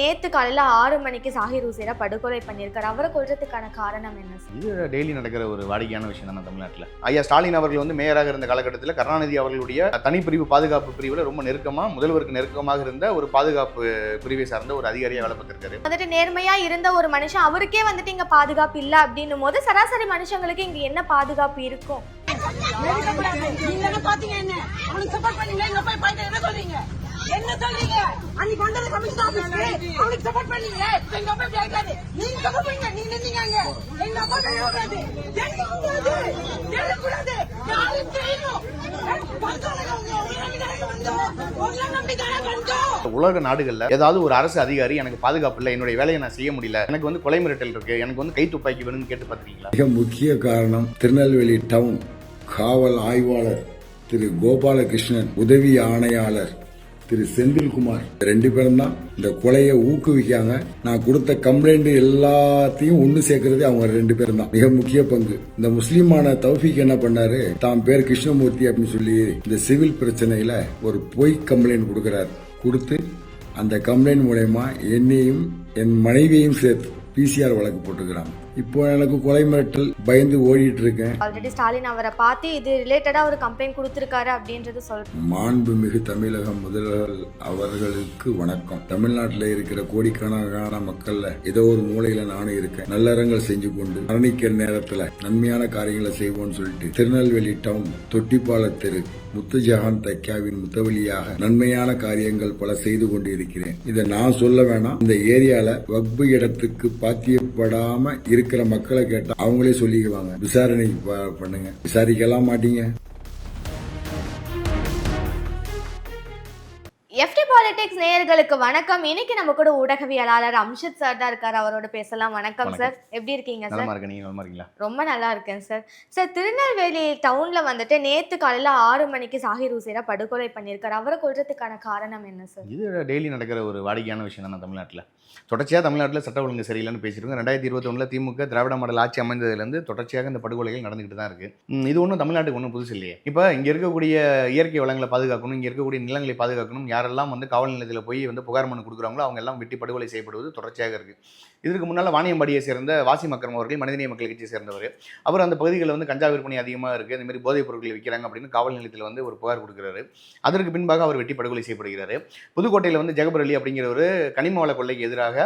நேத்து காலையில ஆறு மணிக்கு சாஹிர் ஹுசேனை படுகொலை பண்ணியிருக்காரு. அவரை கொல்றதுக்கான காரணம் என்ன சார் இது டெய்லி நடக்கிற ஒரு வாடிக்கையான விஷயம் தானே தமிழ்நாட்டில். ஐயா ஸ்டாலின் அவர்கள் வந்து மேயராக இருந்த காலகட்டத்தில் கருணாநிதி அவர்களுடைய தனிப்பிரிவு பாதுகாப்பு பிரிவில் ரொம்ப நெருக்கமாக முதல்வருக்கு நெருக்கமாக இருந்த ஒரு பாதுகாப்பு பிரிவை சார்ந்த ஒரு அதிகாரியாக வேலை பார்த்திருக்காரு. வந்துட்டு நேர்மையா இருந்த ஒரு மனுஷன் அவருக்கே வந்துட்டு இங்க பாதுகாப்பு இல்ல அப்படின்னும் போது சராசரி மனுஷங்களுக்கு இங்க என்ன பாதுகாப்பு இருக்கும்? நீங்க என்ன பாத்தீங்க என்ன? அவனுக்கு சப்போர்ட் பண்ணீங்க எங்க போய் பாய்ட்டு என்ன சொல்றீங்க? என்ன சொல்றீங்க? அன்னைக்கு வந்தது கமிஷன் ஆபீஸ்க்கு அவனுக்கு சப்போர்ட் பண்ணீங்க. இப்ப எங்க அப்பா இப்படி ஆயிட்டாரு. நீங்க சப்போர்ட் பண்ணீங்க. நீங்க நின்னீங்க அங்க. எங்க அப்பா கையக்கூடாது எங்க கூடாது எங்க கூடாது யாரும் தெரியணும் உலக நாடுகளில் ஏதாவது ஒரு அரசு அதிகாரி எனக்கு பாதுகாப்பு இல்லை என்னுடைய வேலையை நான் செய்ய முடியல. எனக்கு வந்து கொலை மிரட்டல் இருக்கு. எனக்கு வந்து கை துப்பாக்கி வேணும்னு கேட்டு பார்த்துருக்கீங்களா மிக முக்கிய காரணம் திருநெல்வேலி டவுன் காவல் ஆய்வாளர் திரு கோபாலகிருஷ்ணன் உதவி ஆணையாளர். திரு செந்தில்குமார். ரெண்டு பேரும் தான் இந்த கொலையை ஊக்குவிக்காங்க நான் கொடுத்த கம்ப்ளைண்ட் எல்லாத்தையும் ஒன்று சேர்க்கறது அவங்க ரெண்டு பேரும் தான். மிக முக்கிய பங்கு. இந்த முஸ்லீமான தௌஃபிக் என்ன பண்ணாரு? தான் பேர் கிருஷ்ணமூர்த்தி அப்படின்னு சொல்லி இந்த சிவில் பிரச்சனையில ஒரு பொய் கம்ப்ளைண்ட் கொடுக்குறாரு. கொடுத்து அந்த கம்ப்ளைண்ட் மூலயமா என்னையும் என் மனைவியையும் சேர்த்து பிசிஆர் வழக்கு போட்டுக்கிறாங்க. இப்போ எனக்கு கொலை மிரட்டல் பயந்து ஓடிட்டு இருக்கேன் ஆல்ரெடி ஸ்டாலின் அவரை பார்த்து இது ரிலேட்டடா ஒரு கம்ப்ளைண்ட் கொடுத்திருக்காரு அப்படின்றது சொல்றேன். மாண்புமிகு தமிழக முதல்வர் அவர்களுக்கு வணக்கம். தமிழ்நாட்டில் இருக்கிற கோடிக்கணக்கான மக்கள்ல ஏதோ ஒரு மூலையில நானும் இருக்கேன். நல்லறங்கள் செஞ்சு கொண்டு மரணிக்கிற நேரத்துல நன்மையான காரியங்களை செய்வோம்னு சொல்லிட்டு திருநெல்வேலி டவுன் தொட்டிப்பால தெரு முத்துஜஹான் தைக்காவின் முத்தவழியாக நன்மையான காரியங்கள் பல செய்து கொண்டு இருக்கிறேன் இதை நான் சொல்ல வேணாம். இந்த ஏரியால வக்பு இடத்துக்கு பாத்தியப்படாம இருக்கிற மக்களை கேட்டா அவங்களே சொல்லிக்குவாங்க. விசாரணை பண்ணுங்க. விசாரிக்கலாம் மாட்டீங்க. பாலிடிக்ஸ் நேயர்களுக்கு வணக்கம். இன்னைக்கு நம்ம கூட ஊடகவியலாளர் அம்ஷித் சார் தான் இருக்காரு. அவரோட பேசலாம். வணக்கம். சார் எப்படி இருக்கீங்க சார் ரொம்ப நல்லா இருக்கேன் சார் சார் திருநெல்வேலி டவுன்ல வந்துட்டு நேத்து காலையில ஆறு மணிக்கு சாஹிர் ஹுசேனை படுகொலை பண்ணியிருக்காரு. அவரை கொல்றதுக்கான காரணம் என்ன சார் இது டெய்லி நடக்கிற ஒரு வாடிக்கையான விஷயம் தானே தமிழ்நாட்டில். தொடர்ச்சியாக தமிழ்நாட்டில் சட்ட ஒழுங்கு சரியில்லைன்னு பேசியிருக்கோம் ரெண்டாயிரத்தி இருபத்தொன்னில் திமுக திராவிட மாடல் ஆட்சி அமைந்ததுலேருந்து தொடர்ச்சியாக இந்த படுகொலைகள் நடந்துகிட்டு தான் இருக்குது இது ஒன்றும் தமிழ்நாட்டுக்கு ஒன்றும் புதுசு இல்லையே. இப்போ இங்கே இருக்கக்கூடிய இயற்கை வளங்களை பாதுகாக்கணும் இங்கே இருக்கக்கூடிய நிலங்களை பாதுகாக்கணும் யாரெல்லாம் வந்து காவல் நிலையத்தில் போய் வந்து புகார் மனு கொடுக்குறாங்களோ அவங்க எல்லாம் வெட்டி படுகொலை செய்யப்படுவது தொடர்ச்சியாக இருக்குது இதற்கு முன்னால் வாணியம்பாடியை சேர்ந்த வாசி மக்கரம் அவர்கள் மனிதநேய மக்கள் கட்சியை சேர்ந்தவர். அவர் அந்த பகுதிகளில் வந்து கஞ்சா விற்பனை அதிகமாக இருக்குது இந்த மாதிரி போதைப் பொருட்களை விற்கிறாங்க அப்படின்னு காவல் நிலையத்தில் வந்து ஒரு புகார் கொடுக்குறாரு. அதற்கு பின்பாக அவர் வெட்டி படுகொலை செய்யப்படுகிறார். புதுக்கோட்டையில் வந்து ஜெகபர் அலி அப்படிங்கிற ஒரு கனிம வள கொள்ளைக்கு எதிராக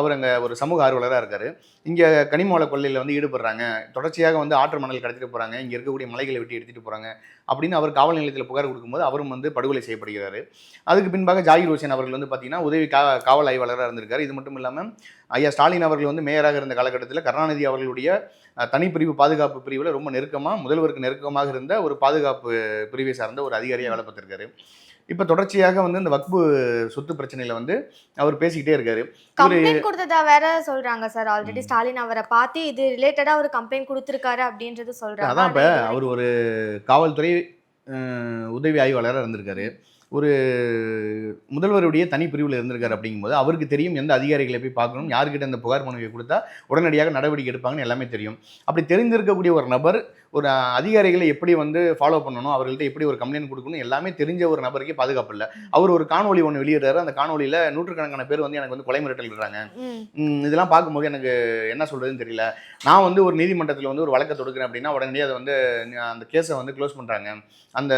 அவர் அங்கே ஒரு சமூக ஆர்வலராக இருக்கார். இங்கே கனிம வள கொள்ளையில் வந்து ஈடுபடுறாங்க. தொடர்ச்சியாக வந்து ஆற்று மணல் கடத்திட்டு போகிறாங்க இங்கே இருக்கக்கூடிய மலைகளை வெட்டி எடுத்துகிட்டு போகிறாங்க அப்படின்னு அவர் காவல் நிலையத்தில் புகார் கொடுக்கும்போது அவரும் வந்து படுகொலை செய்யப்படுகிறார். அதுக்கு பின்பாக ஜாகிர் ஹுசேன் அவர்கள் வந்து பார்த்தீங்கன்னா உதவி கா காவல் ஆய்வாளராக இருந்திருக்கார். இது மட்டும் இல்லாமல் ஐயா ஸ்டாலின் அவர்கள் வந்து மேயராக இருந்த காலகட்டத்தில் கருணாநிதி அவர்களுடைய தனிப்பிரிவு பாதுகாப்பு பிரிவில் ரொம்ப நெருக்கமாக முதல்வருக்கு நெருக்கமாக இருந்த ஒரு பாதுகாப்பு பிரிவை சார்ந்த ஒரு அதிகாரியாக வேலை பார்த்துருக்காரு. இப்போ தொடர்ச்சியாக வந்து இந்த வக்பு சொத்து பிரச்சனையில் வந்து அவர் பேசிக்கிட்டே இருக்காரு. கம்ப்ளைண்ட் கொடுத்ததா வேற சொல்றாங்க சார். ஆல்ரெடி ஸ்டாலின் அவரை பார்த்து இது ரிலேட்டடா ஒரு கம்ப்ளைண்ட் கொடுத்திருக்காரு அப்படின்றது சொல்றாங்க. அதான் இப்போ அவர் ஒரு காவல்துறை உதவி ஆய்வாளராக இருந்திருக்காரு. ஒரு முதல்வருடைய தனி பிரிவில் இருந்திருக்காரு அப்படிங்கும்போது அவருக்கு தெரியும் எந்த அதிகாரிகளை போய் பார்க்கணும் யார்கிட்ட அந்த புகார் மனுவை கொடுத்தா உடனடியாக நடவடிக்கை எடுப்பாங்கன்னு எல்லாமே தெரியும். அப்படி தெரிந்திருக்கக்கூடிய ஒரு நபர் ஒரு அதிகாரிகளை எப்படி வந்து ஃபாலோ பண்ணணும் அவர்கள்ட்ட எப்படி ஒரு கம்ப்ளைண்ட் கொடுக்கணும் எல்லாமே தெரிஞ்ச ஒரு நபருக்கே பாதுகாப்பு இல்லை. அவர் ஒரு காணொலி ஒன்று வெளியிடுறாரு. அந்த காணொலியில் நூற்றுக்கணக்கான பேர் வந்து எனக்கு வந்து கொலை மிரட்டல் விடுறாங்க ம், ம், இதெல்லாம் பார்க்கும்போது எனக்கு என்ன சொல்றதுன்னு தெரியல. நான் வந்து ஒரு நீதிமன்றத்தில் வந்து ஒரு வழக்கை தொடுக்கிறேன் அப்படின்னா உடனடியாக அதை வந்து அந்த கேஸை வந்து க்ளோஸ் பண்ணுறாங்க அந்த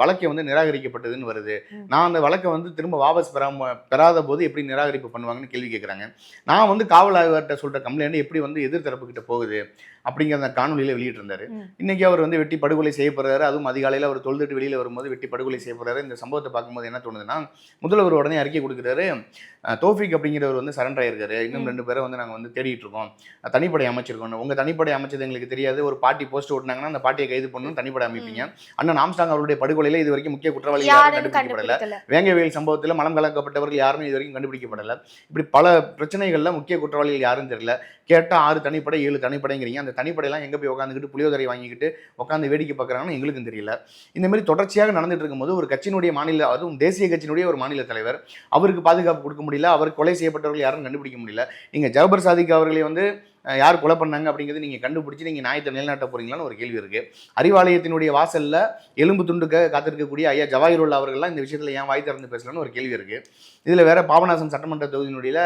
வழக்கை வந்து நிராகரிக்கப்பட்டதுன்னு வருது. நான் அந்த வழக்கை வந்து திரும்ப வாபஸ் பெறாம பெறாத போது எப்படி நிராகரிப்பு பண்ணுவாங்கன்னு கேள்வி கேட்குறாங்க நான் வந்து காவல் ஆய்வாளர்கிட்ட சொல்கிற கம்ப்ளைண்ட் எப்படி வந்து எதிர்த்தரப்பு கிட்ட போகுது? அப்படிங்கிற அந்த காணொலியில் வெளியிட்டிருந்தாரு. இன்னைக்கு அவர் வந்து வெட்டி படுகொலை செய்யப்படுறாரு. அதுவும் அதிகாலையில் அவர் தொழுதுட்டு வெளியில் வரும்போது வெட்டி படுகொலை செய்யப்படுறாரு. இந்த சம்பவத்தை பார்க்கும்போது என்ன தோணுதுன்னா முதல்வர் உடனே அறிக்கை கொடுக்குறாரு. தோஃபிக் அப்படிங்கிறவர் வந்து சரண்டர் ஆயிருக்காரு. இன்னும். ரெண்டு பேரை வந்து நாங்கள் வந்து தேடிட்டு இருக்கோம். தனிப்படை அமைச்சிருக்கோம் உங்க தனிப்படை அமைச்சது எங்களுக்கு தெரியாது. ஒரு பாட்டி போஸ்ட் ஓட்டினாங்கன்னா அந்த பாட்டியை கைது பண்ணணும் தனிப்படை அமைப்பீங்க. அண்ணன் ஆம்ஸ்டாங் அவருடைய படுகொலையில இது வரைக்கும் முக்கிய குற்றவாளி யாரும் கண்டுபிடிக்கப்படல. வேங்கவேல் சம்பவத்தில் மனம் கலக்கப்பட்டவர்கள் யாரும் இது வரைக்கும் கண்டுபிடிக்கப்படல. இப்படி பல பிரச்சனைகள்ல முக்கிய குற்றவாளிகள் யாரும் தெரியல. கேட்டா ஆறு தனிப்படை ஏழு தனிப்படைங்கிறீங்க. அந்த தனிப்படையெல்லாம் எங்கே போய் உட்காந்துக்கிட்டு புளியோதரை வாங்கிக்கிட்டு உட்காந்து வேடிக்கை பார்க்குறாங்கன்னு எங்களுக்கும் தெரியல. இந்த மாதிரி தொடர்ச்சியாக நடந்துட்டு இருக்கும்போது ஒரு கட்சியினுடைய மாநில அதுவும் தேசிய கட்சியினுடைய ஒரு மாநில தலைவர் அவருக்கு பாதுகாப்பு கொடுக்க முடியல அவர் கொலை செய்யப்பட்டவர்கள் யாரும் கண்டுபிடிக்க முடியல. நீங்கள் ஜவஹர் சாதிக் அவர்களை வந்து யார் கொலை பண்ணாங்க அப்படிங்கிறது நீங்கள் கண்டுபிடிச்சி நீங்கள் நியாயத்தை நிலைநாட்ட போகிறீங்களான்னு ஒரு கேள்வி இருக்குது அறிவாலயத்தினுடைய வாசலில் எலும்பு துண்டுக்க காத்திருக்கக்கூடிய ஐயா ஜவாஹிருல்லா அவர்கள்லாம் இந்த விஷயத்தில் ஏன் வாய் திறந்து பேசலான்னு ஒரு கேள்வி இருக்குது இதில் வேறு பாபநாசம் சட்டமன்ற தொகுதியினுடைய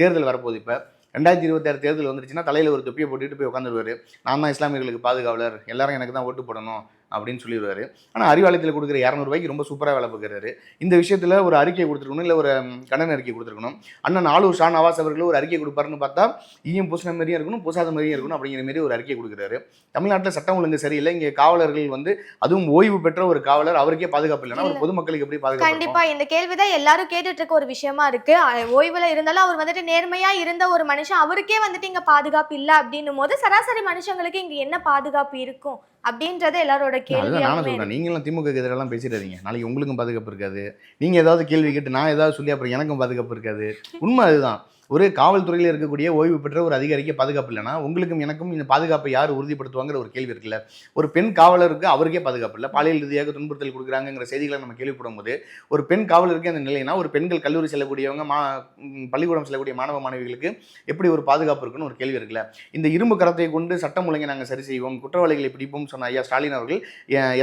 தேர்தல் வரப்போகுது இப்போ. ரெண்டாயிரத்தி இருபத்தாறு தேர்தல் வந்துருச்சுன்னா தலையில் ஒரு தொப்பியை போட்டுட்டு போய் உட்காந்துருவாரு. நான் தான் இஸ்லாமியர்களுக்கு பாதுகாவலர். எல்லாரும் எனக்கு தான் ஓட்டு போடணும். அப்படின்னு சொல்லிடுவாரு. ஆனால் அறிவாலயத்தில் கொடுக்குற இரநூறுபாய்க்கு ரொம்ப சூப்பராக வேலை பார்க்குறாரு. இந்த விஷயத்தில் ஒரு அறிக்கை கொடுத்துருக்கணும் இல்லை ஒரு கண்டன அறிக்கை கொடுத்துருக்கணும். அண்ணன் ஆளூர் ஷா நவாஸ் அவர்கள் ஒரு அறிக்கை கொடுப்பாருன்னு பார்த்தா ஈயம் பூசின மாதிரியும் இருக்கணும் பூசாத மாதிரியும் இருக்கணும் அப்படிங்கிற மாதிரி ஒரு அறிக்கை கொடுக்குறாரு. தமிழ்நாட்டில் சட்டம் ஒழுங்கு சரியில்லை இங்கே காவலர்கள் வந்து அதுவும் ஓய்வு பெற்ற ஒரு காவலர் அவருக்கே பாதுகாப்பு இல்லைன்னா ஒரு பொதுமக்களுக்கு எப்படி பாதுகாப்பு இருக்கும்? கண்டிப்பா இந்த கேள்விதான் எல்லாரும் கேட்டுட்டு இருக்க ஒரு விஷயமா இருக்கு. ஓய்வுல இருந்தாலும் அவர் வந்துட்டு நேர்மையா இருந்த ஒரு மனுஷன் அவருக்கே வந்துட்டு இங்க பாதுகாப்பு இல்ல அப்படின்னும் போது சராசரி மனுஷங்களுக்கு இங்க என்ன பாதுகாப்பு இருக்கும்? அப்படின்றது எல்லாரோட அதுதான் நானும் சொல்றேன். நீங்களும் திமுக எதிரெல்லாம் பேசிடாதீங்க. நாளைக்கு உங்களுக்கும் பாதுகாப்பு இருக்காது. நீங்க ஏதாவது கேள்வி கேட்டு நான் ஏதாவது சொல்லி அப்புறம் எனக்கும் பாதுகாப்பு இருக்காது. உண்மை அதுதான். ஒரு காவல்துறையில் இருக்கக்கூடிய ஓய்வு பெற்ற ஒரு அதிகாரிக்கு பாதுகாப்பு இல்லைனா உங்களுக்கும் எனக்கும் இந்த பாதுகாப்பை யார் உறுதிப்படுத்துவாங்கிற ஒரு கேள்வி இருக்குல்ல. ஒரு பெண் காவலருக்கு அவருக்கே பாதுகாப்பு இல்லை. பாலியல் ரீதியாக துன்புறுத்தல் கொடுக்குறாங்கிற செய்திகளை நம்ம கேள்விப்படும் போது ஒரு பெண் காவலருக்கு அந்த நிலைனா ஒரு பெண்கள் கல்லூரி செல்லக்கூடியவங்க மா பள்ளிக்கூடம் செல்லக்கூடிய மாணவ மாணவிகளுக்கு எப்படி ஒரு பாதுகாப்பு இருக்குன்னு ஒரு கேள்வி இருக்குல்ல. இந்த இரும்பு கரத்தை கொண்டு சட்டம் ஒழுங்கை நாங்கள் சரி செய்வோம் குற்றவாளிகளை பிடிப்போம் சொன்ன ஐயா ஸ்டாலின் அவர்கள்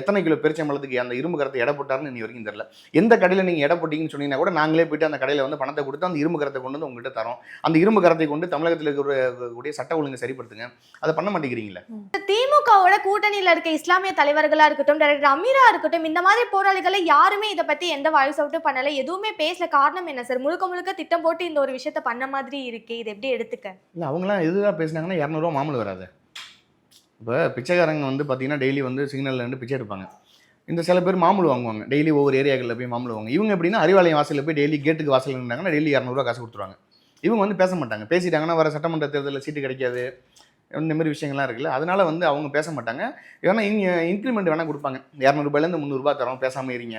எத்தனை கிலோ பெருச்சம்பளத்துக்கு அந்த இரும்பு கரத்தை எடை போட்டார்னு இன்னி வரைக்கும் தெரியல. எந்த கடையில் நீங்கள் எடை போட்டீங்கன்னு சொன்னீங்கன்னா கூட நாங்களே போயிட்டு அந்த கடையில் வந்து பணத்தை கொடுத்து அந்த இரும்பு கரத்தை கொண்டு வந்து உங்கள்கிட்ட தரோம். அந்த இரும்பு கரத்தை கொண்டு தமிழகத்தில் இருக்கக்கூடிய சட்ட ஒழுங்கை சரிப்படுத்துங்க. அதை பண்ண மாட்டேங்கிறீங்களே. திமுகவோட கூட்டணியில இருக்க இஸ்லாமிய தலைவர்களா இருக்கட்டும் டைரக்டர் அமீரா இருக்கட்டும் இந்த மாதிரி போராளிகளை யாருமே இதை பத்தி எந்த வாய்ஸ் அவுட்டும் பண்ணல. எதுவுமே பேசல. காரணம் என்ன சார் முழுக்க முழுக்க திட்டம் போட்டு இந்த ஒரு விஷயத்த பண்ண மாதிரி இருக்கு. இது எப்படி எடுத்துக்க? இல்லை அவங்களாம் எதுவாக பேசுனாங்கன்னா இரநூறுவா மாமூல் வராது. இப்போ பிச்சைக்காரங்க வந்து பார்த்தீங்கன்னா டெய்லி வந்து சிக்னலில் இருந்து பிச்சை எடுப்பாங்க. இந்த சில பேர் மாமூல் வாங்குவாங்க. டெய்லி ஒவ்வொரு ஏரியாக்களில் போய் மாமூல் வாங்க இவங்க எப்படின்னா அறிவாலயம் வாசலில் போய் டெய்லி கேட்டுக்கு வாசல் இருந்தாங்கன்னா டெய்லி இரநூறுவா காசு கொடுத்துருவாங்க. இவங்க வந்து பேச மாட்டாங்க. பேசிட்டாங்கன்னா வர சட்டமன்ற தேர்தலில் சீட்டு கிடைக்காது. இந்த மாதிரி விஷயங்கள்லாம் இருக்குல்ல. அதனால வந்து அவங்க பேச மாட்டாங்க. வேணா இங்கே இன்க்ரிமெண்ட் வேணால் கொடுப்பாங்க. இரநூறுபாயிலேருந்து முந்நூறுபா தரோம். பேசாமல் இருங்க.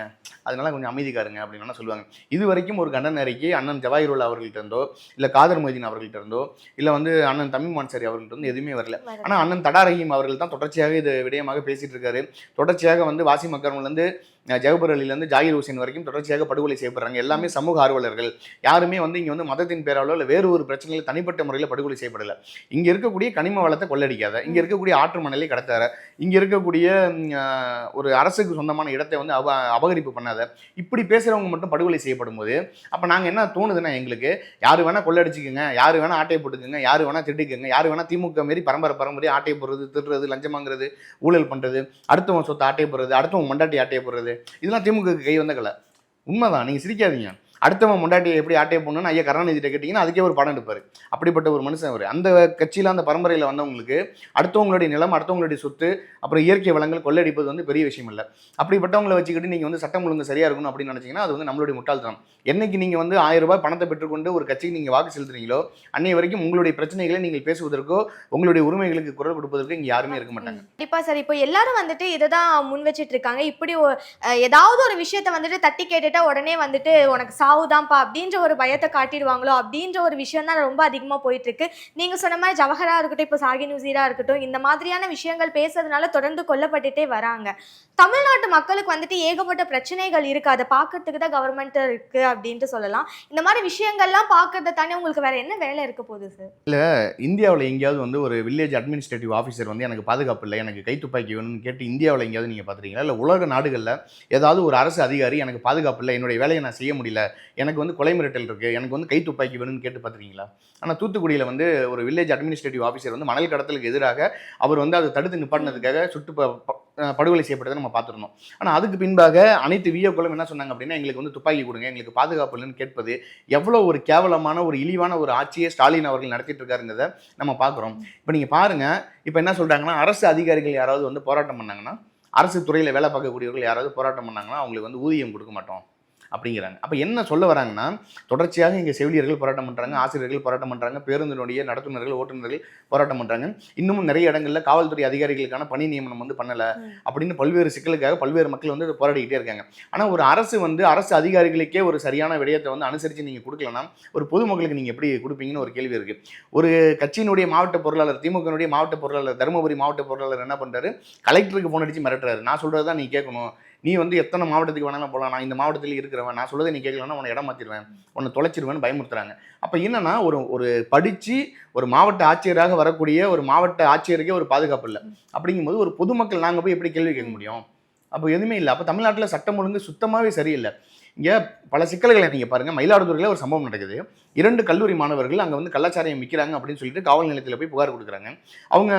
அதனால கொஞ்சம் அமைதிக்காருங்க அப்படின்னு வேணா சொல்லுவாங்க. இது வரைக்கும் ஒரு கண்டன அறிக்கை அண்ணன் ஜவாஹிருல்லா அவர்கள்ட்ட இருந்தோ இல்லை காதர் மொய்தீன் அவர்கள்ட்ட இருந்தோ இல்லை வந்து அண்ணன் தமிழ் மான்சரி அவர்கள்ட்ட இருந்து எதுவுமே வரல. ஆனால் அண்ணன் தடா ரஹீம் அவர்கள் தான் தொடர்ச்சியாக இது விடயமாக பேசிட்டு இருக்காரு. தொடர்ச்சியாக வந்து வாசி மக்கள்லேருந்து ஜவஹர் அலிலேருந்து ஜாகிர் ஹுசேன் வரைக்கும் தொடர்ச்சியாக படுகொலை செய்யப்படுறாங்க. எல்லாமே சமூக ஆர்வலர்கள். யாருமே வந்து இங்கே வந்து மதத்தின் பேராலோ இல்லை வேறு ஒரு பிரச்சனையில் தனிப்பட்ட முறையில் படுகொலை செய்யப்படலை. இங்கே இருக்கக்கூடிய கனிம வளத்தை கொள்ளடிக்காத. இங்கே இருக்கக்கூடிய ஆற்று மணலை கடத்தாத. இங்கே இருக்கக்கூடிய ஒரு அரசுக்கு சொந்தமான இடத்தை வந்து அப அபகரிப்பு பண்ணாத. இப்படி பேசுகிறவங்க மட்டும் படுகொலை செய்யப்படும் போது அப்போ நாங்கள் என்ன தோணுதுன்னா எங்களுக்கு? யார் வேணால் கொள்ளடிச்சுக்குங்க. யார் வேணால் ஆட்டையை போட்டுக்குங்க. யார் வேணால் திட்டுக்குங்க யார் வேணால் திமுக மாரி பரம்பரை பரம்பரை ஆட்டையை போடுறது திருடுறது லஞ்சம் வாங்குறது ஊழல் பண்ணுறது அடுத்தவன் சொத்தை ஆட்டையை போடுறது அடுத்தவன் மண்டாட்டி ஆட்டையை போடுறது இதெல்லாம் திமுக கை வந்த கலை. உண்மைதான். நீங்கள் சிரிக்காதீங்க. அடுத்தவன் முண்டாட்டியை எப்படி ஆட்டையை போடணும்னு ஐயா கருணாநிதிட்ட கேட்டிங்கன்னா அதுக்கே ஒரு படம் எடுப்பார். அப்படிப்பட்ட ஒரு மனுஷன் அவர். அந்த கட்சியில் அந்த பரம்பரையில் வந்தவங்களுக்கு அடுத்தவங்களுடைய நிலம் அடுத்தவங்களுடைய சொத்து அப்புறம் இயற்கை வளங்கள் கொள்ளடிப்பது வந்து பெரிய விஷயம் இல்லை. அப்படிப்பட்டவங்களை வச்சுக்கிட்டு நீங்கள் வந்து சட்டம் ஒழுங்கு சரியாக இருக்கணும் அப்படின்னு நினச்சிங்கன்னா அது வந்து நம்மளுடைய முட்டாள்தனம். என்னைக்கு நீங்கள் வந்து ஆயிரம் ரூபாய் பணத்தை பெற்றுக்கொண்டு ஒரு கட்சிக்கு நீங்கள் வாக்கு செலுத்துறீங்களோ அன்னை வரைக்கும் உங்களுடைய பிரச்சனைகளை நீங்கள் பேசுவதற்கோ உங்களுடைய உரிமைகளுக்கு குரல் கொடுப்பதற்கோ இங்கே யாருமே இருக்க மாட்டாங்க. கண்டிப்பாக சார். இப்போ எல்லாரும் வந்துட்டு இதை தான் முன் வச்சுட்டு இருக்காங்க. இப்படி ஏதாவது ஒரு விஷயத்த வந்துட்டு தட்டி கேட்டுட்டா உடனே வந்துட்டு உனக்கு சா சாவுதான்ப்பா அப்படின்ற ஒரு பயத்தை காட்டிடுவாங்களோ அப்படின்ற ஒரு விஷயம் தான் ரொம்ப அதிகமாக போயிட்டு இருக்கு நீங்க சொன்ன மாதிரி ஜவஹரா இருக்கட்டும் இப்போ சாகி நுசீரா இருக்கட்டும் இந்த மாதிரியான விஷயங்கள் பேசுறதுனால தொடர்ந்து கொல்லப்பட்டுட்டே வராங்க. தமிழ்நாட்டு மக்களுக்கு வந்துட்டு ஏகப்பட்ட பிரச்சனைகள் இருக்கு. அதை பார்க்கறதுக்கு தான் கவர்மெண்ட் இருக்கு அப்படின்ட்டு சொல்லலாம். இந்த மாதிரி விஷயங்கள்லாம் பார்க்கறத தானே உங்களுக்கு வேற என்ன வேலை இருக்க போகுது சார் இந்தியாவில் எங்கேயாவது வந்து ஒரு வில்லேஜ் அட்மினிஸ்ட்ரேட்டிவ் ஆஃபீஸர் வந்து எனக்கு பாதுகாப்பு இல்லை எனக்கு கைத்துப்பாக்கி வேணும்னு கேட்டு இந்தியாவில் எங்கேயாவது நீங்கள் பார்த்துருக்கீங்களா இல்லை உலக நாடுகளில் ஏதாவது ஒரு அரசு அதிகாரி எனக்கு பாதுகாப்பு இல்லை என்னுடைய வேலையை நான் செய்ய முடியல எனக்கு வந்து கொலை மிரட்டல் இருக்குது எனக்கு வந்து கை துப்பாக்கி வேணும்னு கேட்டு பார்த்துருக்கீங்களா ஆனால் தூத்துக்குடியில் வந்து ஒரு வில்லேஜ் அட்மினிஸ்ட்ரேட்டிவ் ஆஃபீஸர் வந்து மணல் கடத்தலுக்கு எதிராக அவர் வந்து அதை தடுத்து நிப்பாட்டினதுக்காக சுட்டு ப- ப- படுகொலை செய்யப்பட்டதை நம்ம பார்த்துருந்தோம். ஆனால் அதுக்கு பின்பாக அனைத்து வியோக்களும் என்ன சொன்னாங்க அப்படின்னா எங்களுக்கு வந்து துப்பாக்கி கொடுங்க எங்களுக்கு பாதுகாப்பு இல்லைன்னு கேட்பது எவ்வளோ ஒரு கேவலமான ஒரு இழிவான ஒரு ஆட்சியை ஸ்டாலின் அவர்கள் நடத்திட்டு இருக்காருங்கிறத நம்ம பார்க்குறோம். இப்போ நீங்கள் பாருங்கள் இப்போ என்ன சொல்கிறாங்கன்னா அரசு அதிகாரிகள் யாராவது வந்து போராட்டம் பண்ணாங்கன்னா அரசு துறையில் வேலை பார்க்கக்கூடியவர்கள் யாராவது போராட்டம் பண்ணாங்கன்னா அவங்களுக்கு வந்து ஊதியம் கொடுக்க மாட்டோம். அப்படிங்கிறாங்க. அப்போ என்ன சொல்ல வராங்கன்னா தொடர்ச்சியாக இங்கே செவிலியர்கள் போராட்டம் பண்ணுறாங்க ஆசிரியர்கள் போராட்டம் பண்ணுறாங்க பேருந்தினுடைய நடத்துனர்கள் ஓட்டுநர்கள் போராட்டம் பண்ணுறாங்க இன்னமும் நிறைய இடங்களில் காவல்துறை அதிகாரிகளுக்கான பணி நியமனம் வந்து பண்ணலை. அப்படின்னு பல்வேறு சிக்கலுக்காக பல்வேறு மக்கள் வந்து போராடிக்கிட்டே இருக்காங்க. ஆனால் ஒரு அரசு வந்து அரசு அதிகாரிகளுக்கே ஒரு சரியான விடயத்தை வந்து அனுசரித்து நீங்கள் கொடுக்கலன்னா ஒரு பொதுமக்களுக்கு நீங்கள் எப்படி கொடுப்பீங்கன்னு ஒரு கேள்வி இருக்குது ஒரு கட்சியினுடைய மாவட்ட பொருளாளர் திமுகனுடைய மாவட்ட பொருளாளர் தருமபுரி மாவட்ட பொருளாளர் என்ன பண்ணுறாரு கலெக்டருக்கு ஃபோன் அடிச்சு மிரட்டுறாரு. நான் சொல்கிறது தான் நீ கேட்கணும். நீ வந்து எத்தனை மாவட்டத்துக்கு வேணாலும் போகலாம் நான் இந்த மாவட்டத்தில் இருக்கிறவன் நான் சொல்றதை நீ கேட்கலன்னா உன்னை இடம் மாற்றிடுவேன் உன்னை தொலைச்சிருவேன்னு பயமுறுத்துறாங்க. அப்போ என்னன்னா ஒரு ஒரு படித்து ஒரு மாவட்ட ஆட்சியராக வரக்கூடிய ஒரு மாவட்ட ஆட்சியருக்கே ஒரு பாதுகாப்பு இல்லை. அப்படிங்கும்போது ஒரு பொதுமக்கள் நாங்கள் போய் எப்படி கேள்வி கேட்க முடியும்? அப்போ எதுவுமே இல்லை. அப்போ தமிழ்நாட்டில் சட்டம் ஒழுங்கு சுத்தமாகவே சரியில்லை. இங்கே பல சிக்கல்களை நீங்கள் பாருங்கள் மயிலாடுதுறையில் ஒரு சம்பவம் நடக்குது. இரண்டு கல்லூரி மாணவர்கள் அங்கே வந்து கள்ளச்சாராயம் விற்கிறாங்க அப்படின்னு சொல்லிட்டு காவல் நிலையத்தில் போய் புகார் கொடுக்குறாங்க. அவங்க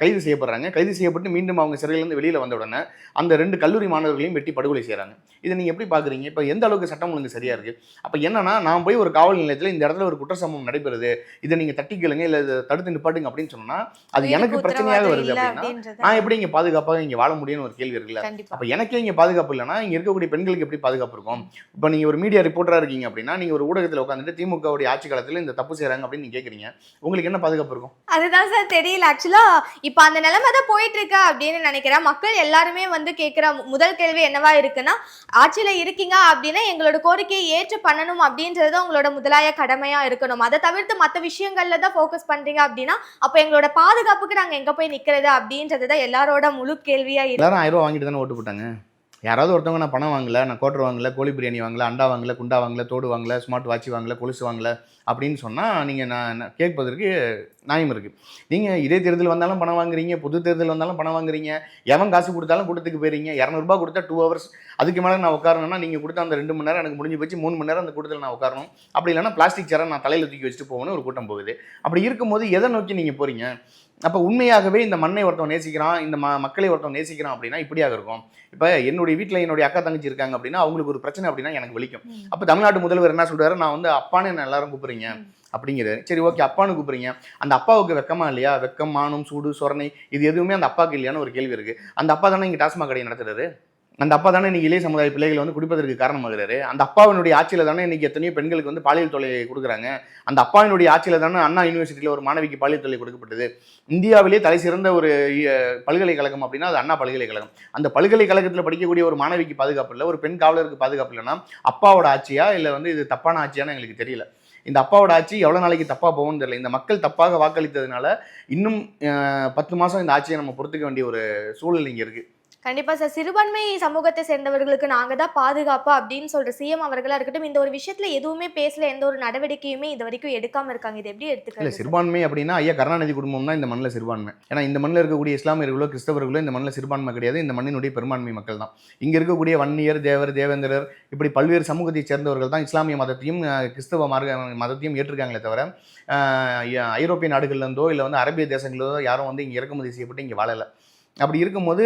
கைது செய்யப்படுறாங்க. கைது செய்யப்பட்டு மீண்டும் அவங்க சிறையிலேருந்து வெளியில் வந்த உடனே அந்த ரெண்டு கல்லூரி மாணவர்களையும் வெட்டி படுகொலை செய்கிறாங்க இதை நீங்கள் எப்படி பார்க்குறீங்க இப்போ எந்த அளவுக்கு சட்டம் ஒழுங்கு சரியாக இருக்குது அப்போ என்னன்னா நான் போய் ஒரு காவல் நிலையத்தில் இந்த இடத்துல ஒரு குற்ற சம்பவம் நடைபெறுது இதை நீங்கள் தட்டி கேளுங்க இல்லை இதை தடுத்து நிப்பாட்டுங்க அப்படின்னு சொன்னால் அது எனக்கு பிரச்சனையாக வருது அப்படின்னா நான் எப்படி இங்கே பாதுகாப்பாக இங்கே வாழ முடியும்னு ஒரு கேள்வி இருக்குல்ல? அப்போ எனக்கே இங்கே பாதுகாப்பு இல்லைன்னா இங்கே இருக்கக்கூடிய பெண்களுக்கு எப்படி பாதுகாப்பு இருக்கும்? இப்போ நீங்கள் ஒரு மீடியா ரிப்போர்ட்டராக இருக்கீங்க அப்படின்னா நீங்கள் ஒரு ஊடகத்தில் உட்காந்துட்டு திமுகவுடைய ஆட்சி காலத்தில் இந்த தப்பு செய்கிறாங்க அப்படின்னு நீங்க கேட்குறீங்க உங்களுக்கு என்ன பாதுகாப்பு இருக்கும்? அதுதான் சார் தெரியல ஆக்சுவலா இப்ப அந்த நிலைமை தான் போயிட்டு இருக்கு அப்படின்னு நினைக்கிறேன். மக்கள் எல்லாருமே வந்து கேட்கிற முதல் கேள்வி என்னவா இருக்குன்னா ஆட்சியில இருக்கீங்க அப்படின்னா எங்களோட கோரிக்கையை ஏற்று பண்ணணும் அப்படின்றது உங்களோட முதலாய கடமையா இருக்கணும். அதை தவிர்த்து மற்ற விஷயங்கள்ல தான் ஃபோக்கஸ் பண்றீங்க அப்படின்னா அப்ப எங்களோட பாதுகாப்புக்கு நாங்க எங்க போய் நிக்கிறது அப்படின்றது தான் எல்லாரோட முழு கேள்வியா இருக்கு. எல்லாரும் ஆயிரம் ரூபா வாங்கிட்டு தானே ஓட்டு போட்டாங்க? யாராவது ஒருத்தவங்க நான் பணம் வாங்கல நான் கோட்டர் வாங்கல கோழி பிரியாணி வாங்கல அண்டா வாங்கல குண்டா வாங்கல தோடு வாங்கல ஸ்மார்ட் வாட்ச் வாங்கல கொலுசு வாங்கல அப்படின்னு சொன்னால் நீங்கள் நான் கேட்பதற்கு நியாயம் இருக்குது நீங்கள் இதே தேர்தல் வந்தாலும் பணம் வாங்குறீங்க பொது தேர்தல் வந்தாலும் பணம் வாங்குறீங்க எவன் காசு கொடுத்தாலும் கூட்டத்துக்கு போயிருங்க இரநூறுபா கொடுத்தா டூ ஹவர்ஸ் அதுக்கு மேலே நான் உட்காரணும்னா நீங்கள் கொடுத்த அந்த ரெண்டு மணி நேரம் எனக்கு முடிஞ்சு போச்சு மூணு மணி நேரம் அந்த கூட்டத்தில் நான் உட்காரணும். அப்படி இல்லைன்னா பிளாஸ்டிக் சேரை நான் தலையில் தூக்கி வச்சுட்டு போகணும் ஒரு கூட்டம் போகுது. அப்படி இருக்கும்போது எதை நோக்கி நீங்கள் போகிறீங்க அப்போ உண்மையாகவே இந்த மண்ணை ஒருத்தன் நேசிக்கிறான் இந்த ம மக்களை ஒருத்தன் நேசிக்கிறான் அப்படின்னா இப்படியாக இருக்கும். இப்போ என்னுடைய வீட்டில் என்னுடைய அக்கா தங்கச்சி இருக்காங்க அப்படின்னா அவங்களுக்கு ஒரு பிரச்சனை அப்படின்னா எனக்கு வலிக்கும். அப்போ தமிழ்நாட்டு முதல்வர் என்ன சொல்றாரு? நான் வந்து அப்பான்னு என்ன எல்லாரும் கூப்பிடுறீங்க? அப்படிங்கிறாரு. சரி ஓகே அப்பான்னு கூப்பிடுறீங்க. அந்த அப்பாவுக்கு வெக்கமா இல்லையா? வெக்கம் மானம் சூடு சொரணை இது எதுவுமே அந்த அப்பாவுக்கு இல்லையான்னு ஒரு கேள்வி இருக்கு. அந்த அப்பா தானே இங்கே டாஸ்மாக் கடையை நடத்துறாரு? அந்த அப்பா தானே இன்னைக்கு இளைய சமுதாய பிள்ளைகள் வந்து குடிப்பதற்கு காரணமாகிறாரு. அந்த அப்பாவினுடைய ஆட்சியில் தானே இன்னைக்கு எத்தனையோ பெண்களுக்கு வந்து பாலியல் தொலை கொடுக்குறாங்க. அந்த அப்பாவினுடைய ஆட்சியில் தானே அண்ணா யூனிவர்சிட்டியில் ஒரு மாணவிக்கு பாலியல் தொலை கொடுக்கப்பட்டது. இந்தியாவிலே தலை சிறந்த ஒரு பல்கலைக்கழகம் அப்படின்னா அது அண்ணா பல்கலைக்கழகம். அந்த பல்கலைக்கழகத்தில் படிக்கக்கூடிய ஒரு மாணவிக்கு பாதுகாப்பு இல்லை ஒரு பெண் காவலருக்கு பாதுகாப்பு இல்லைன்னா அப்பாவோட ஆட்சியா இல்லை வந்து இது தப்பான ஆட்சியான்னு எங்களுக்கு தெரியல. இந்த அப்பாவோட ஆட்சி எவ்வளோ நாளைக்கு தப்பாக போகும்னு தெரியல. இந்த மக்கள் தப்பாக வாக்களித்ததுனால இன்னும் பத்து மாதம் இந்த ஆட்சியை நம்ம பொறுத்துக்க வேண்டிய ஒரு சூழல் இங்கே இருக்குது கண்டிப்பா சார். சிறுபான்மை சமூகத்தை சேர்ந்தவர்களுக்கு நாங்க தான் பாதுகாப்பு அப்படின்னு சொல்ற சிஎம் அவர்களா இருக்கட்டும் இந்த ஒரு விஷயத்துல எதுவுமே பேசல எந்த ஒரு நடவடிக்கையுமே இது வரைக்கும் எடுக்காம இருக்காங்க. இது எப்படி இல்லை எடுத்துக்கிறது சிறுபான்மை அப்படின்னா ஐயா கருணாநிதி குடும்பம் தான் இந்த மண்ணில் சிறுபான்மை. ஏன்னா இந்த மண்ணில் இருக்கக்கூடிய இஸ்லாமியர்களோ கிறிஸ்தவர்களோ இந்த மண்ணில் சிறுபான்மை கிடையாது. இந்த மண்ணினுடைய பெரும்பான்மை மக்கள் தான். இங்கே இருக்கக்கூடிய வன்னியர் தேவர் தேவேந்திரர் இப்படி பல்வேறு சமூகத்தைச் சேர்ந்தவர்கள் தான் இஸ்லாமிய மதத்தையும் கிறிஸ்தவ மார்க்க மதத்தையும் ஏற்றிருக்காங்களே தவிர ஐரோப்பிய நாடுகள்லேருந்தோ இல்லை வந்து அரேபிய தேசங்களோ யாரும் வந்து இங்கே இறக்குமதி செய்யப்பட்டு இங்கே வாழலை. அப்படி இருக்கும்போது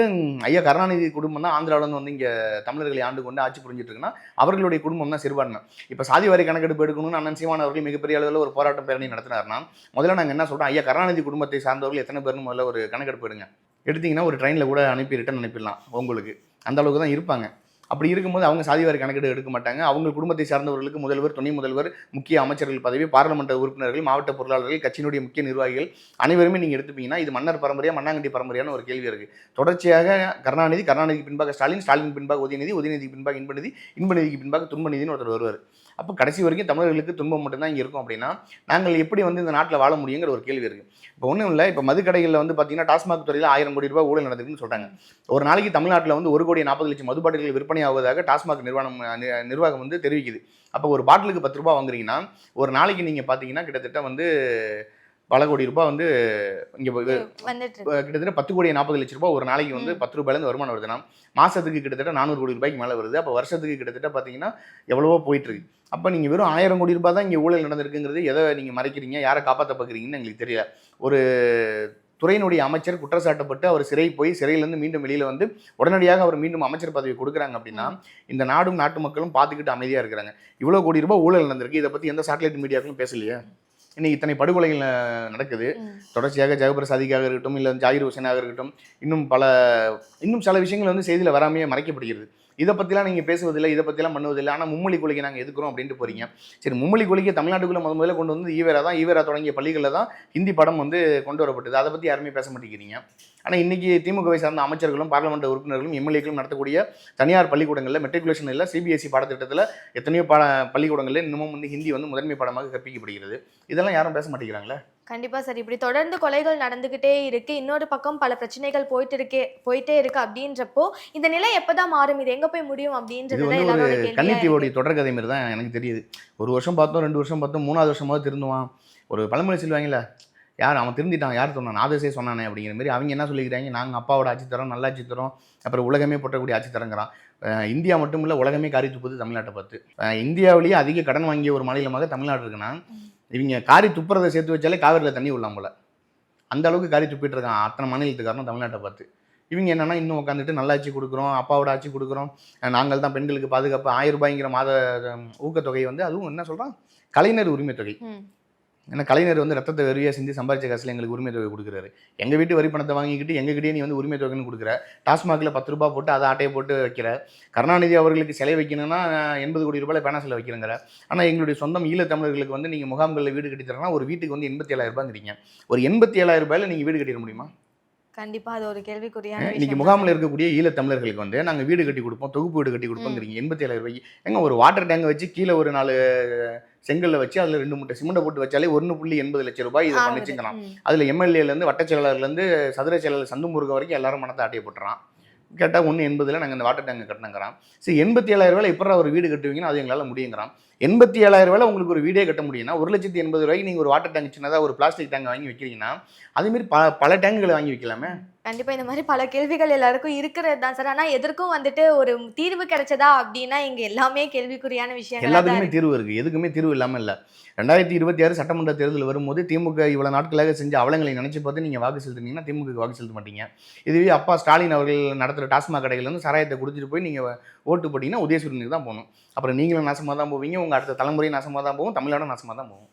ஐயா கருணாநிதி குடும்பம் தான் ஆந்திராவிலேருந்து வந்து இங்கே தமிழர்களை ஆண்டு கொண்டு ஆட்சி புரிஞ்சிட்டு இருக்குன்னா அவர்களுடைய குடும்பம் தான் சிறுபான்மை. இப்போ சாதி வரி கணக்கெடுப்பு எடுக்கணும்னு அண்ணன் சீமான் அவர்கள் மிகப்பெரிய அளவில் ஒரு போராட்டம் பேரணி நடத்தினார்னா முதல்ல நாங்கள் என்ன சொல்கிறோம் ஐயா கருணாநிதி குடும்பத்தை சார்ந்தவர்கள் எத்தனை பேர்னு முதல்ல ஒரு கணக்கெடுப்பு எடுங்க. எடுத்தீங்கன்னா ஒரு ட்ரெயினில் கூட அனுப்பி ரிட்டன் அனுப்பிடலாம் உங்களுக்கு. அந்த அளவுக்கு தான் இருப்பாங்க. அப்படி இருக்கும்போது அவங்க சாதிவாரி கணக்கெடு எடுக்க மாட்டாங்க. அவங்க குடும்பத்தை சார்ந்தவர்களுக்கு முதல்வர் துணை முதல்வர் முக்கிய அமைச்சர்கள் பதவி பாராளுமன்ற உறுப்பினர்கள் மாவட்ட பொருளாளர்கள் கட்சியினுடைய முக்கிய நிர்வாகிகள் அனைவருமே நீங்கள் எடுத்துப்பீங்கன்னா இது மன்னர் பரம்பரையா மண்ணாங்கட்டி பரம்பரையான ஒரு கேள்வி இருக்குது தொடர்ச்சியாக கருணாநிதி கருணாநிதி பின்பாக ஸ்டாலின் ஸ்டாலின் பின்பாக உதயநிதி உதயநிதிக்கு பின்பாக இன்பநிதி இன்பநிதிக்கு பின்பாக துன்பநிதினு ஒருத்தர் வருவார். அப்போ கடைசி வரைக்கும் தமிழர்களுக்கு துன்பம் மட்டும்தான் இங்கே இருக்கும் அப்படின்னா நாங்கள் எப்படி வந்து இந்த நாட்டில் வாழ முடியுங்கிற ஒரு கேள்வி இருக்குது இப்போ ஒன்றும் இல்லை இப்போ மதுக்கடைகளில் வந்து பார்த்தீங்கன்னா டாஸ்மாக் துறையில் ஆயிரம் கோடி ரூபாய் ஊழல் நடக்குதுன்னு சொல்கிறாங்க ஒரு நாளைக்கு தமிழ்நாட்டில் வந்து ஒரு கோடி நாற்பது லட்சம் மதுபாட்டில்கள் விற்பனை ஆவதாக டாஸ்மாக் நிறுவனம் நிர்வாகம் வந்து தெரிவிக்குது. அப்போ ஒரு பாட்டிலுக்கு பத்து ரூபாய் வாங்குறீங்கன்னா ஒரு நாளைக்கு நீங்கள் பார்த்தீங்கன்னா கிட்டத்தட்ட வந்து பல கோடி ரூபாய் வந்து இங்கே கிட்டத்தட்ட பத்து கோடி நாற்பது லட்ச ரூபாய் ஒரு நாளைக்கு வந்து பத்து ரூபாயிலேருந்து வருமானம் வருதுன்னா மாசத்துக்கு கிட்டத்தட்ட நானூறு கோடி ரூபாய்க்கு மேலே வருது. அப்போ வருஷத்துக்கு கிட்டத்தட்ட பார்த்தீங்கன்னா எவ்வளவோ போயிட்டு இருக்கு. அப்போ நீங்கள் வெறும் ஆயிரம் கோடி ரூபாய் தான் இங்கே ஊழல் நடந்திருக்குங்கிறது எதை நீங்கள் மறைக்கிறீங்க யாரை காப்பாற்ற பார்க்குறீங்கன்னு எங்களுக்கு தெரியல. ஒரு துறையினுடைய அமைச்சர் குற்றச்சாட்டப்பட்டு அவர் சிறை போய் சிறையிலேருந்து மீண்டும் வெளியில் வந்து உடனடியாக அவர் மீண்டும் அமைச்சர் பதவி கொடுக்குறாங்க அப்படின்னா இந்த நாடும் நாட்டு மக்களும் பார்த்துக்கிட்டு அமைதியாக இருக்கிறாங்க. இவ்வளோ கோடி ரூபாய் ஊழல் நடந்திருக்கு. இதை பற்றி எந்த சேட்டலைட் மீடியாக்களும் பேசலையே? இன்னைக்கு இத்தனை படுகொலைகள் நடக்குது. தொடர்ச்சியாக ஜெகபிரசாதிக்காக இருக்கட்டும் இல்லை ஜாகிர் ஹுசேனாக இருக்கட்டும் இன்னும் பல இன்னும் சில விஷயங்கள் வந்து செய்தியில் வராமையே மறைக்கப்படுகிறது. இதை பற்றிலாம் நீங்கள் பேசுவதில்லை இதை பற்றிலாம் பண்ணுவதில்லை. ஆனால் மும்மொழி கொள்கை நாங்கள் எதுக்குறோம் அப்படின்ட்டு போறீங்க. சரி மும்மொழி கொள்கையை தமிழ்நாட்டுக்குள்ளே முத முதல்ல கொண்டு வந்து ஈவேரா தான். ஈவேரா தொடங்கிய பள்ளிகளில் தான் ஹிந்தி படம் வந்து கொண்டு வரப்பட்டது. அதை பற்றி யாருமே பேச மாட்டேங்கிறீங்க. ஆனால் இன்னைக்கு திமுகவை சார்ந்த அமைச்சர்களும் பார்லிமெண்ட் உறுப்பினர்களும் எம்எல்ஏக்களும் நடத்தக்கூடிய தனியார் பள்ளிக்கூடங்களில் மெட்ரிகுலேஷன் இல்லை சிபிஎஸ்சி பாடத்திட்டத்தில் எத்தனையோ பாட பள்ளிக்கூடங்களில் இன்னமும் வந்து ஹிந்தி வந்து முதன்மை பாடமாக கற்பிக்கப்படுகிறது. இதெல்லாம் யாரும் பேச மாட்டேங்கிறாங்களே? கண்டிப்பா சார். இப்படி தொடர்ந்து கொலைகள் நடந்துகிட்டே இருக்கு. இன்னொரு பக்கம் பல பிரச்சனைகள் போயிட்டு இருக்கே போயிட்டே இருக்கு அப்படின்றப்போ இந்த நிலை எப்பதான் மாறும்? இது எங்க போய் முடியும் அப்படின்றது கன்னித்தீவோடைய தொடர்கதை மாதிரி தான் எனக்கு தெரியுது. ஒரு வருஷம் பார்த்தோம் ரெண்டு வருஷம் பார்த்தோம் மூணாவது வருஷமாவது திருந்துவான். ஒரு பழமொழி சொல்லுவாங்கல்ல யார் அவன் திருந்திட்டான் யார் சொன்னான்? ஆதேசே சொன்னானே அப்படிங்கிற மாதிரி அவங்க என்ன சொல்லிக்கிறாங்க? நாங்கள் அப்பாவோட ஆட்சி தரோம் நல்ல ஆட்சி தரோம். அப்புறம் உலகமே போட்டக்கூடிய ஆட்சி தரங்கிறான். இந்தியா மட்டும் இல்லை உலகமே காரி துப்புது தமிழ்நாட்டை பார்த்து. இந்தியாவிலேயே அதிக கடன் வாங்கிய ஒரு மாநிலமாக தமிழ்நாடு இருக்குன்னா இவங்க காரி துப்புறதை சேர்த்து வச்சாலே காவிரியில் தண்ணி விடலாம் போல. அந்த அளவுக்கு காரி துப்பிட்டு இருக்கான் அத்தனை மாநிலத்துக்காரனும் தமிழ்நாட்டை பார்த்து. இவங்க என்னன்னா இன்னும் உட்காந்துட்டு நல்லாட்சி கொடுக்குறோம் அப்பாவோட ஆட்சி கொடுக்குறோம். நாங்கள் தான் பெண்களுக்கு பாதுகாப்பு. ஆயிரம் ரூபாய்ங்கிற மாத ஊக்கத்தொகை வந்து அதுவும் என்ன சொல்கிறான் கலைஞர் உரிமை தொகை ஏன்னா கலைஞர் வந்து ரத்தத்தை வெறியாக சிந்தி சம்பாரிச்ச காசில் எங்களுக்கு உரிமை தொகை கொடுக்குறாரு. எங்கள் வீட்டு வரி பணத்தை வாங்கிக்கிட்டு எங்ககிட்டயே நீ வந்து உரிமை தொகைன்னு கொடுக்குற. டாஸ்மாகில் பத்து ரூபாய் போட்டு அதை ஆட்டையை போட்டு வைக்கிற. கருணாநிதி அவர்களுக்கு சிலை வைக்கணும்னா எண்பது கோடி ரூபாயில் பேனா சிலை வைக்கிறங்கிற. ஆனால் எங்களுடைய சொந்தம் ஈழத்தமிழர்களுக்கு வந்து நீங்கள் முகாம்களில் வீடு கட்டி ஒரு வீட்டுக்கு வந்து எண்பத்தி ஏழாயிரம் ரூபாங்கிறீங்க ஒரு எண்பத்தி ஏழாயிரம் ரூபாயில நீங்கள் வீடு கட்டிட முடியுமா? கண்டிப்பா அது ஒரு கேள்விக்குறியான இன்னைக்கு முகாமில் இருக்கக்கூடிய ஈழத்தமிழர்களுக்கு வந்து நாங்கள் வீடு கட்டி கொடுப்போம் தொகுப்பு வீடு கட்டி கொடுப்போங்கிறீங்க எண்பத்தி ஏழாயிரம் ரூபாய்க்கு எங்க ஒரு வாட்டர் டேங்கை வச்சு கீழே ஒரு நாலு செங்கல்ல வச்சு அதில் ரெண்டு மூட்டை சிமெண்ட்டை போட்டு வச்சாலே ஒன்று புள்ளி எண்பது லட்சம் ரூபாய் இதை ஆகுது. பண்ணிச்சுங்கிறான் ம். அதில் எம்எல்ஏலேருந்து வட்டச் செயலாளர்லேருந்து சதுர செயலாளர் சந்து முருக வரைக்கும் எல்லாரும் மனத்தை ஆட்டிய போட்டுறான். கேட்டால் ஒன்று எண்பதில் நாங்கள் இந்த வாட்டர் டேங்கை கட்டினங்கிறான் சரி எண்பத்தி ஏழாயிரம் ரூபாய் எப்படா ஒரு வீடு கட்டுவீங்கன்னா அது எங்களால் முடியுங்கிறான். எண்பத்தி ஏழாயிரம் ரூபாய் உங்களுக்கு ஒரு வீடே கட்ட முடியும்னா ஒரு லட்சத்தி எண்பது ரூபாய்க்கு நீங்கள் ஒரு வாட்டர் டேங்க் சின்னதாக ஒரு பிளாஸ்டிக் டேங்க் வாங்கி வைக்கிறீங்கன்னா அதேமாரி ப பல டேங்குகளை வாங்கி வைக்கலாமே? கண்டிப்பா இந்த மாதிரி பல கேள்விகள் எல்லாருக்கும் இருக்கிறது தான் சார். ஆனா எதற்கும் வந்துட்டு ஒரு தீர்வு கிடைச்சதா அப்படின்னா இங்க எல்லாமே கேள்விக்குறியான தான் எல்லாத்துக்குமே தீர்வு இருக்குது எதுக்குமே தீர்வு இல்லாமல் இல்லை. ரெண்டாயிரத்தி இருபத்தி ஆறு சட்டமன்ற தேர்தல் வரும்போது திமுக இவ்வளோ நாட்களாக செஞ்ச அவலங்களை நினைச்சு பார்த்து நீங்கள் வாக்கு செலுத்துனீங்கன்னா திமுக வாக்கு செலுத்த மாட்டீங்க. இதுவே அப்பா ஸ்டாலின் அவர்கள் நடத்துகிற டாஸ்மாக் கடைகள் வந்து சாராயத்தை குடிச்சிட்டு போய் நீங்கள் ஓட்டு போட்டிங்கன்னா உதயசூரியனுக்கு தான் போகணும். அப்புறம் நீங்களும் நாசமாக தான் போவீங்க உங்கள் அடுத்த தலைமுறையும் நாசமாக தான் போகும் தமிழ்நாடும் நாசமாக தான் போகும்.